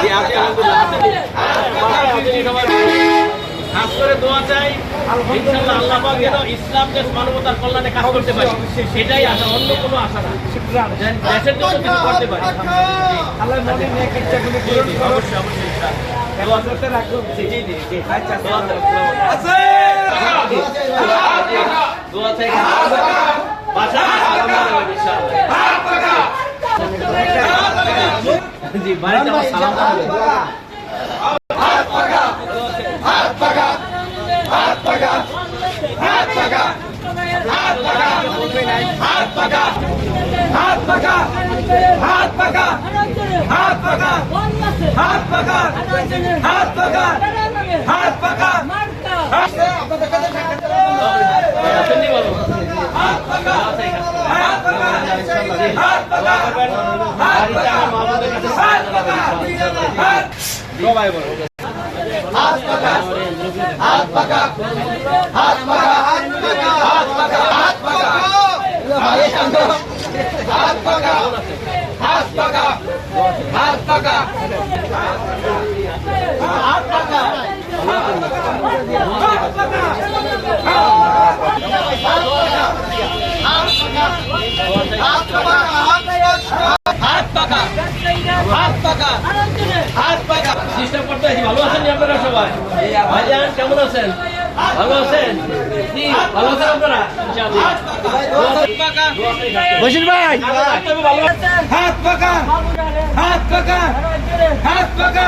জি, আপনি আলহামদুলিল্লাহ খাস করে দোয়া চাই ইনশাআল্লাহ আল্লাহ যেন ইসলাম দেশ মানবতার কল্যাণে কাজ করতে পারি। সেটাই আশা অন্য কোনো আশা না। দেশের জন্য কিছু করতে পারি। আল্লাহ মনে নেক ইচ্ছাগুলি পূরণ জি, অবশ্যই অবশ্যই দোয়া হেফাজতে রাখুন। জি জি জি জি। আচ্ছা, দোয়া চাই, দোয়া চাই জি বাড়িতে আমার সালাম। হাত পাকা হাত পাকা হাত পাকা হাত পাকা হাত পাকা হাত পাকা শুনলি বলো হাত পাকা হাত পাকা হাত পাকা বাড়িতে আমার মা বাবার হাত পাকা হাত সবাই বলো। হাত পাকা হাত পাকা হাত পাকা হাত পাকা হাত পাকা হাত পাকা। হাত পাকা হাত পাকা হাত পাকা। হাত পাকা হাত পাকা হাত পাকা চেষ্টা করতে আছি ভালো আছেন আপনারা সবাই? ভাইজান কেমন আছেন? ভালো আছেন? জি ভালো আছেন আপনারা? ইনশাআল্লাহ। বসির ভাই। হাত পাকা। হাত পাকা। হাত পাকা।